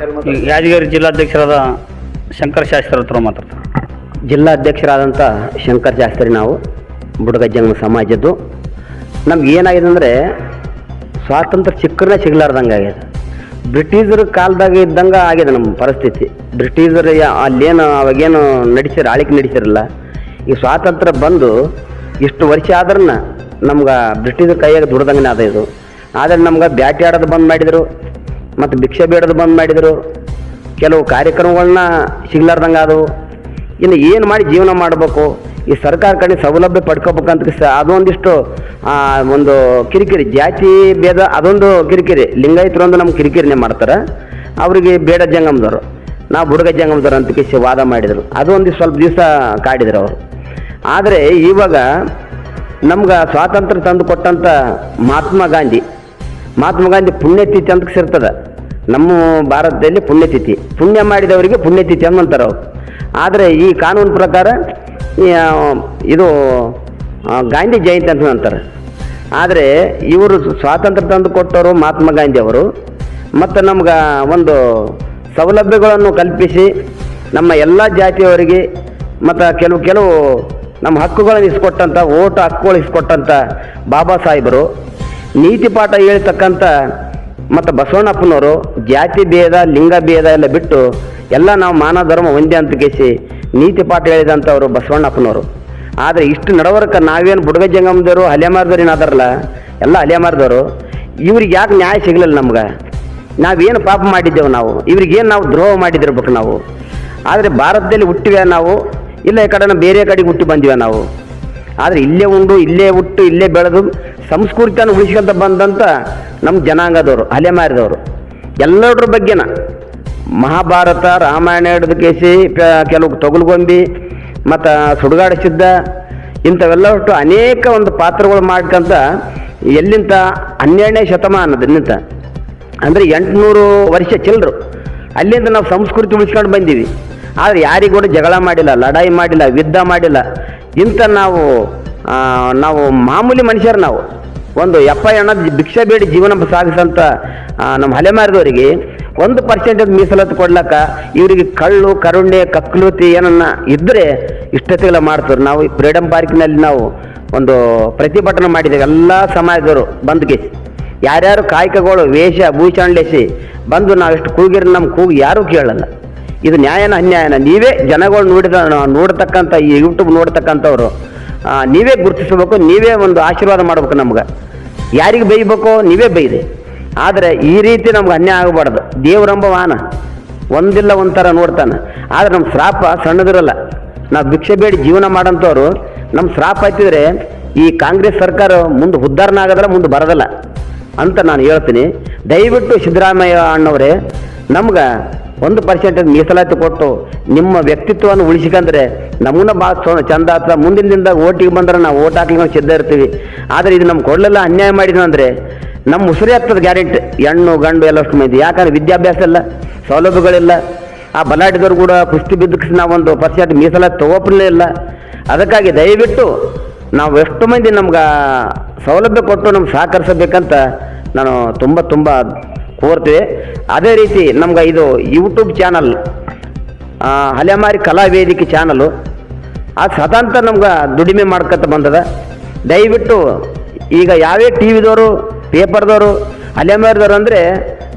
ಈ ಯಾದಗಿರಿ ಜಿಲ್ಲಾಧ್ಯಕ್ಷರಾದ ಶಂಕರ್ ಶಾಸ್ತ್ರಿ ಹತ್ರ ಮಾತಾಡ್ತಾರೆ ಜಿಲ್ಲಾಧ್ಯಕ್ಷರಾದಂಥ ಶಂಕರ್ ಶಾಸ್ತ್ರಿ ನಾವು ಬುಡಗಜ್ಜಂಗ ಸಮಾಜದ್ದು. ನಮ್ಗೆ ಏನಾಗಿದೆ ಅಂದರೆ ಸ್ವಾತಂತ್ರ್ಯ ಚಿಕ್ಕನೇ ಸಿಗ್ಲಾರ್ದಂಗೆ ಆಗಿದೆ. ಬ್ರಿಟಿಷರ ಕಾಲದಾಗ ಇದ್ದಂಗೆ ಆಗಿದೆ ನಮ್ಮ ಪರಿಸ್ಥಿತಿ. ಬ್ರಿಟಿಷರ ಯಾ- ಅಲ್ಲೇನು ಅವಾಗೇನು ನಡೆಸಿರ ಆಳಿಕೆ ನಡೆಸಿರಲ್ಲ. ಈ ಸ್ವಾತಂತ್ರ್ಯ ಬಂದು ಇಷ್ಟು ವರ್ಷ ಆದ್ರೂ ನಮ್ಗೆ ಬ್ರಿಟಿಷರ ಕೈಯಾಗ ದುಡ್ದಂಗೆ ಅದ ಇದು. ಆದರೆ ನಮ್ಗೆ ಬ್ಯಾಟಿ ಆಡೋದು ಬಂದ್ ಮಾಡಿದರು. ಮತ್ತು ಭಿಕ್ಷೆ ಬೇಡದು ಬಂದ್ ಮಾಡಿದರು. ಕೆಲವು ಕಾರ್ಯಕ್ರಮಗಳನ್ನ ಸಿಗ್ಲಾರ್ದಂಗೆ ಅದು ಇನ್ನು ಏನು ಮಾಡಿ ಜೀವನ ಮಾಡಬೇಕು? ಈ ಸರ್ಕಾರ ಕಡೆ ಸೌಲಭ್ಯ ಪಡ್ಕೋಬೇಕಂತ ಸ ಅದೊಂದಿಷ್ಟು ಒಂದು ಕಿರಿಕಿರಿ, ಜಾತಿ ಭೇದ ಅದೊಂದು ಕಿರಿಕಿರಿ. ಲಿಂಗಾಯತರು ಒಂದು ನಮ್ಮ ಕಿರಿಕಿರಿನೇ ಮಾಡ್ತಾರೆ. ಅವರಿಗೆ ಬೇಡ ಜಂಗಮದವರು. ನಾವು ಬುಡಗ ಜಂಗಮದವರು ಅಂತ ಕಿಸಿ ವಾದ ಮಾಡಿದರು. ಅದು ಒಂದು ಸ್ವಲ್ಪ ದಿವಸ ಕಾಡಿದರು ಅವರು. ಆದರೆ ಇವಾಗ ನಮ್ಗೆ ಸ್ವಾತಂತ್ರ್ಯ ತಂದು ಕೊಟ್ಟಂಥ ಮಹಾತ್ಮ ಗಾಂಧಿ ಮಹಾತ್ಮ ಗಾಂಧಿ ಪುಣ್ಯತಿಥಿ ಅಂತ ಸೇರ್ತದೆ ನಮ್ಮ ಭಾರತದಲ್ಲಿ ಪುಣ್ಯತಿಥಿ. ಪುಣ್ಯ ಮಾಡಿದವರಿಗೆ ಪುಣ್ಯತಿಥಿ ಅಂತಾರೆ ಅವರು. ಆದರೆ ಈ ಕಾನೂನು ಪ್ರಕಾರ ಇದು ಗಾಂಧಿ ಜಯಂತಿ ಅಂತ ಅಂತಾರೆ. ಆದರೆ ಇವರು ಸ್ವಾತಂತ್ರ್ಯ ತಂದು ಕೊಟ್ಟವರು ಮಹಾತ್ಮ ಗಾಂಧಿ ಅವರು ಮತ್ತು ನಮ್ಗೆ ಒಂದು ಸೌಲಭ್ಯಗಳನ್ನು ಕಲ್ಪಿಸಿ ನಮ್ಮ ಎಲ್ಲ ಜಾತಿಯವರಿಗೆ, ಮತ್ತು ಕೆಲವು ಕೆಲವು ನಮ್ಮ ಹಕ್ಕುಗಳನ್ನು ಇಸ್ಕೊಟ್ಟಂಥ ಓಟ್ ಹಕ್ಕುಗಳು ಇಸ್ಕೊಟ್ಟಂಥ ಬಾಬಾ ಸಾಹೇಬರು. ನೀತಿ ಪಾಠ ಹೇಳ್ತಕ್ಕಂಥ ಮತ್ತು ಬಸವಣ್ಣಪ್ಪನವರು ಜಾತಿ ಭೇದ, ಲಿಂಗ ಭೇದ ಎಲ್ಲ ಬಿಟ್ಟು ಎಲ್ಲ ನಾವು ಮಾನವ ಧರ್ಮ ಒಂದೇ ಅಂತ ಕೇಸಿ ನೀತಿ ಪಾಠ ಹೇಳಿದಂಥವ್ರು ಬಸವಣ್ಣಪ್ಪನವರು. ಆದರೆ ಇಷ್ಟು ನಡವರ್ಕ ನಾವೇನು ಬುಡಗ ಜಂಗಮದವರು ಏನಾದಾರಲ್ಲ, ಎಲ್ಲ ಹಲೆಮಾರ್ದವರು ಇವ್ರಿಗೆ ಯಾಕೆ ನ್ಯಾಯ ಸಿಗಲಿಲ್ಲ ನಮ್ಗೆ? ನಾವೇನು ಪಾಪ ಮಾಡಿದ್ದೇವೆ ನಾವು? ಇವ್ರಿಗೇನು ನಾವು ದ್ರೋಹ ಮಾಡಿದಿರ್ಬೇಕು ನಾವು? ಆದರೆ ಭಾರತದಲ್ಲಿ ಹುಟ್ಟಿವೆ ನಾವು, ಇಲ್ಲ ಈ ಕಡೆ ಬೇರೆ ಕಡೆಗೆ ಹುಟ್ಟಿ ಬಂದಿವೆ ನಾವು. ಆದರೆ ಇಲ್ಲೇ ಉಂಡು, ಇಲ್ಲೇ ಹುಟ್ಟು, ಇಲ್ಲೇ ಬೆಳೆದು ಸಂಸ್ಕೃತಿಯನ್ನು ಉಳಿಸ್ಕೊಂತ ಬಂದಂಥ ನಮ್ಮ ಜನಾಂಗದವರು, ಅಲೆಮಾರಿದವರು. ಎಲ್ಲರ ಬಗ್ಗೆನ ಮಹಾಭಾರತ, ರಾಮಾಯಣ ಹಿಡಿದು ಕೇಸಿ ಕೆಲವು ತೊಗಲುಗೊಂಬಿ, ಮತ್ತು ಸುಡುಗಾಡ ಸಿದ್ಧ ಇಂಥವೆಲ್ಲ ಒಟ್ಟು ಅನೇಕ ಒಂದು ಪಾತ್ರಗಳು ಮಾಡ್ಕೊಂತ ಎಲ್ಲಿಂತ ಹನ್ನೆರಡನೇ ಶತಮಾನದಿಂದ ಅಂದರೆ ಎಂಟುನೂರು ವರ್ಷ ಚಿಲ್ಲರು ಅಲ್ಲಿಂದ ನಾವು ಸಂಸ್ಕೃತಿ ಉಳಿಸ್ಕೊಂಡು ಬಂದೀವಿ. ಆದರೆ ಯಾರಿಗೂ ಜಗಳ ಮಾಡಿಲ್ಲ ಲಡಾಯಿ ಮಾಡಿಲ್ಲ, ಯುದ್ಧ ಮಾಡಿಲ್ಲ. ಇಂಥ ನಾವು ನಾವು ಮಾಮೂಲಿ ಮನುಷ್ಯರು ನಾವು. ಒಂದು ಎಪ್ಪ ಎಣ್ಣ ಭಿಕ್ಷೆ ಬೇಡಿ ಜೀವನ ಸಾಗಿಸಂತ ನಮ್ಮ ಹಲೆಮಾರಿದವರಿಗೆ ಒಂದು ಪರ್ಸೆಂಟೇಜ್ ಮೀಸಲಾತಿ ಕೊಡ್ಲಕ್ಕ ಇವರಿಗೆ ಕಳ್ಳು, ಕರುಣೆ, ಕಕ್ಲೂತಿ ಏನನ್ನ ಇದ್ದರೆ ಇಷ್ಟತೆಗಳ ಮಾಡ್ತಾರೆ ನಾವು ಫ್ರೀಡಮ್ ಪಾರ್ಕ್ನಲ್ಲಿ ನಾವು ಒಂದು ಪ್ರತಿಭಟನೆ ಮಾಡಿದ್ದೇವೆ. ಎಲ್ಲ ಸಮಾಜದವರು ಬಂದ್ಗೆ. ಯಾರ್ಯಾರು ಕಾಯಕಗಳು, ವೇಷ, ಭೂಷಣಲೇಸಿ ಬಂದು ನಾವು ಎಷ್ಟು ಕೂಗಿರ ನಮ್ಮ ಕೂಗಿ ಯಾರೂ ಕೇಳಲ್ಲ. ಇದು ನ್ಯಾಯನ ಅನ್ಯಾಯನ. ನೀವೇ ಜನಗಳು ನೋಡಿದ, ನೋಡ್ತಕ್ಕಂಥ ಈ ಯೂಟ್ಯೂಬ್ ನೋಡ್ತಕ್ಕಂಥವ್ರು ನೀವೇ ಗುರುತಿಸಬೇಕು, ನೀವೇ ಒಂದು ಆಶೀರ್ವಾದ ಮಾಡಬೇಕು ನಮ್ಗೆ. ಯಾರಿಗೆ ಬೈಬೇಕೋ ನೀವೇ ಬೈದೆ ಆದರೆ ಈ ರೀತಿ ನಮ್ಗೆ ಅನ್ಯಾಯ ಆಗಬಾರ್ದು. ದೇವರಂಬ ವಾಹನ. ಒಂದಿಲ್ಲ ಒಂಥರ ನೋಡ್ತಾನೆ. ಆದರೆ ನಮ್ಮ ಶ್ರಾಪ ಸಣ್ಣದಿರಲ್ಲ. ನಾವು ಭಿಕ್ಷೆ ಬೇಡಿ ಜೀವನ ಮಾಡೋಂಥವ್ರು ನಮ್ಮ ಶ್ರಾಪ ಆಯ್ತಿದ್ರೆ ಈ ಕಾಂಗ್ರೆಸ್ ಸರ್ಕಾರ ಮುಂದೆ ಉದ್ಧಾರಣ ಆಗೋದ್ರೆ ಮುಂದೆ ಬರೋದಲ್ಲ ಅಂತ ನಾನು ಹೇಳ್ತೀನಿ. ದಯವಿಟ್ಟು ಸಿದ್ದರಾಮಯ್ಯ ಅಣ್ಣವರೇ, ನಮ್ಗೆ ಒಂದು ಪರ್ಸೆಂಟ್ ಮೀಸಲಾತಿ ಕೊಟ್ಟು ನಿಮ್ಮ ವ್ಯಕ್ತಿತ್ವವನ್ನು ಉಳಿಸಿಕಂದ್ರೆ ನಮೂನ ಭಾಳ ಚಂದ ಆತ ಮುಂದಿನ ದಿನದಾಗ ಓಟಿಗೆ ಬಂದ್ರೆ ನಾವು ಓಟ್ ಹಾಕ್ಲಿಕ್ಕೆ ಸಿದ್ಧ ಇರ್ತೀವಿ. ಆದರೆ ಇದು ನಮ್ಮ ಕೊಡಲೆಲ್ಲ, ಅನ್ಯಾಯ ಮಾಡಿದ್ವಿ ಅಂದರೆ ನಮ್ಮ ಉಸಿರಿ ಆಗ್ತದೆ ಗ್ಯಾರಂಟಿ ಹೆಣ್ಣು, ಗಂಡು ಎಲ್ಲಷ್ಟು ಮಂದಿ. ಯಾಕಂದ್ರೆ ವಿದ್ಯಾಭ್ಯಾಸ ಇಲ್ಲ, ಸೌಲಭ್ಯಗಳಿಲ್ಲ. ಆ ಬಲಾಟಿದವ್ರು ಕೂಡ ಕುಸ್ತಿ ಬಿದ್ದಕ್ಕೆ ಒಂದು ಪರ್ಸೆಂಟ್ ಮೀಸಲಾತಿ ತಗೋಪಲೇ ಇಲ್ಲ. ಅದಕ್ಕಾಗಿ ದಯವಿಟ್ಟು ನಾವು ಎಷ್ಟು ಮಂದಿ ನಮ್ಗೆ ಸೌಲಭ್ಯ ಕೊಟ್ಟು ನಮ್ಗೆ ಸಹಕರಿಸಬೇಕಂತ ನಾನು ತುಂಬ ತುಂಬ ಕೋರ್ತೀವಿ ಅದೇ ರೀತಿ ನಮ್ಗೆ ಇದು ಯೂಟ್ಯೂಬ್ ಚಾನಲ್ ಹಲೆಮಾರಿ ಕಲಾ ವೇದಿಕೆ ಚಾನಲು ಅದು ಸದಾಂತ ನಮ್ಗೆ ದುಡಿಮೆ ಮಾಡ್ಕೊತ ಬಂದದ. ದಯವಿಟ್ಟು ಈಗ ಯಾವೇ ಟಿ ವಿದವರು ಪೇಪರ್ದವರು ಅಲೆಮಾರಿದವರು ಅಂದರೆ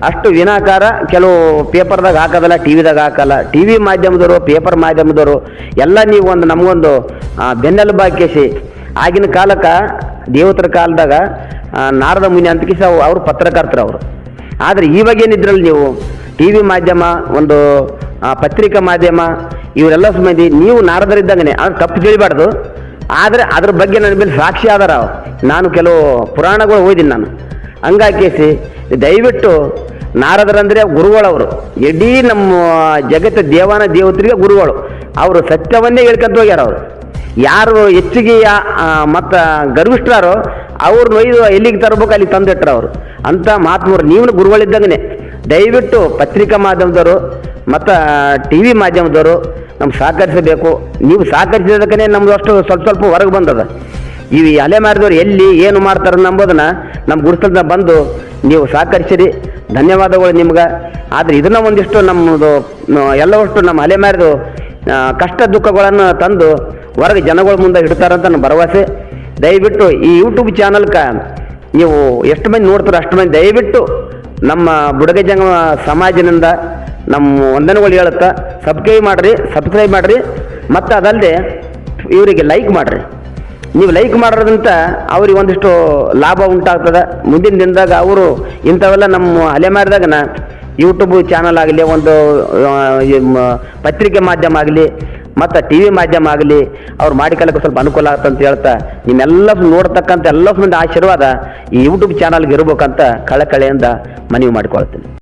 ಅಷ್ಟು ವಿನಾಕಾರ ಕೆಲವು ಪೇಪರ್ದಾಗ ಹಾಕೋದಲ್ಲ ಟಿ ವಿದಾಗ ಹಾಕಲ್ಲ. ಟಿ ವಿ ಮಾಧ್ಯಮದವರು ಪೇಪರ್ ಮಾಧ್ಯಮದವರು ಎಲ್ಲ ನೀವು ಒಂದು ನಮಗೊಂದು ಬೆನ್ನೆಲು ಬಾಕೇಸಿ ಆಗಿನ ಕಾಲಕ್ಕೆ ದೇವತರ ಕಾಲದಾಗ ಆ, ನಾರದ ಮುನಿ ಅಂತ ಕಿಸ ಅವರು ಪತ್ರಕರ್ತರು ಅವರು ಆದರೆ ಇವಾಗೇನಿದ್ರಲ್ಲಿ ನೀವು ಟಿ ವಿ ಮಾಧ್ಯಮ, ಒಂದು ಪತ್ರಿಕಾ ಮಾಧ್ಯಮ, ಇವರೆಲ್ಲ ಮಂದಿ ನೀವು ನಾರದರಿದ್ದಂಗೆ ಅದು ತಪ್ಪು ತಿಳಿಬಾರ್ದು. ಆದರೆ ಅದ್ರ ಬಗ್ಗೆ ನನ್ನ ಮೇಲೆ ಸಾಕ್ಷಿ ಆದಾರ. ನಾನು ಕೆಲವು ಪುರಾಣಗಳು ಓದಿನಿ ನಾನು. ಹಂಗಾಕೇಸಿ ದಯವಿಟ್ಟು ನಾರದರಂದರೆ ಗುರುಗಳವರು. ಇಡೀ ನಮ್ಮ, ಜಗತ್ತ ದೇವಾನ ದೇವತರಿಗೆ ಗುರುಗಳು. ಅವರು ಸತ್ಯವನ್ನೇ ಹೇಳ್ಕೊಂತ ಹೋಗ್ಯಾರ ಅವರು ಯಾರು ಹೆಚ್ಚಿಗೆ ಮತ್ತು ಗರ್ವಿಷ್ಠರಾರೋ ಅವ್ರನ್ನ ಒಯ್ದು ಎಲ್ಲಿಗೆ ತರಬೇಕು ಅಲ್ಲಿ ತಂದಿಟ್ರು ಅವರು. ಅಂಥ ಮಾತ್ಮರು, ನೀವು ಗುರುಗಳಿದ್ದಂಗೆ ದಯವಿಟ್ಟು ಪತ್ರಿಕಾ ಮಾಧ್ಯಮದವರು ಮತ್ತು ಟಿ ವಿ ಮಾಧ್ಯಮದವರು ನಮ್ಗೆ ಸಹಕರಿಸಬೇಕು. ನೀವು ಸಹಕರಿಸಿದಕ್ಕೇ ನಮ್ದು ಅಷ್ಟು ಸ್ವಲ್ಪ ಸ್ವಲ್ಪ ಹೊರಗೆ ಬಂದದ. ಈ ಅಲೆ ಮಾರಿದವ್ರು ಎಲ್ಲಿ ಏನು ಮಾಡ್ತಾರೆ ನಂಬೋದನ್ನ ನಮ್ಮ ಗುರುತಂತ ಬಂದು ನೀವು ಸಹಕರಿಸಿರಿ. ಧನ್ಯವಾದಗಳು ನಿಮ್ಗೆ. ಆದರೆ ಇದನ್ನ ಒಂದಿಷ್ಟು ನಮ್ಮದು ಎಲ್ಲವಷ್ಟು ನಮ್ಮ ಅಲೆಮಾರಿದು ಕಷ್ಟ ದುಃಖಗಳನ್ನು ತಂದು ಹೊರಗೆ ಜನಗಳ ಮುಂದೆ ಇಡ್ತಾರಂತ ನನ್ನ ಭರವಸೆ. ದಯವಿಟ್ಟು ಈ ಯೂಟ್ಯೂಬ್ ಚಾನಲ್ಗೆ ನೀವು ಎಷ್ಟು ಮಂದಿ ನೋಡ್ತಾರೋ ಅಷ್ಟು ಮಂದಿ ದಯವಿಟ್ಟು ನಮ್ಮ ಬುಡಗ ಜಂಗ ಸಮಾಜದಿಂದ ನಮ್ಮ ವಂದನೆಗಳು ಹೇಳುತ್ತಾ ಸಬ್ಸ್ಕ್ರೈಬ್ ಮಾಡಿರಿ ಸಬ್ಸ್ಕ್ರೈಬ್ ಮಾಡಿರಿ, ಮತ್ತು ಅದಲ್ಲದೆ ಇವರಿಗೆ ಲೈಕ್ ಮಾಡಿರಿ. ನೀವು ಲೈಕ್ ಮಾಡೋದ್ರಿಂದ ಅವ್ರಿಗೆ ಒಂದಿಷ್ಟು ಲಾಭ ಉಂಟಾಗ್ತದೆ. ಮುಂದಿನ ದಿನದಾಗ ಅವರು ಇಂಥವೆಲ್ಲ ನಮ್ಮ ಅಲೆಮಾರಿದಾಗನ ಯೂಟ್ಯೂಬ್ ಚಾನಲ್ ಆಗಲಿ, ಒಂದು ಪತ್ರಿಕೆ ಮಾಧ್ಯಮ ಆಗಲಿ ಮತ್ತು ಟಿ ವಿ ಮಾಧ್ಯಮ ಆಗಲಿ, ಅವ್ರು ಮಾಡಿಕೊಳ್ಳಕ್ಕೆ ಸ್ವಲ್ಪ ಅನುಕೂಲ ಆಗುತ್ತೆ ಅಂತ ಹೇಳ್ತಾ ನಿಮ್ಮೆಲ್ಲ ನೋಡ್ತಕ್ಕಂಥ ಎಲ್ಲ ಆಶೀರ್ವಾದ ಈ ಯೂಟ್ಯೂಬ್ ಚಾನಲ್ಗೆ ಇರ್ಬೇಕಂತ ಕಳಕಳೆಯಿಂದ ಮನವಿ ಮಾಡಿಕೊಳ್ತೀನಿ.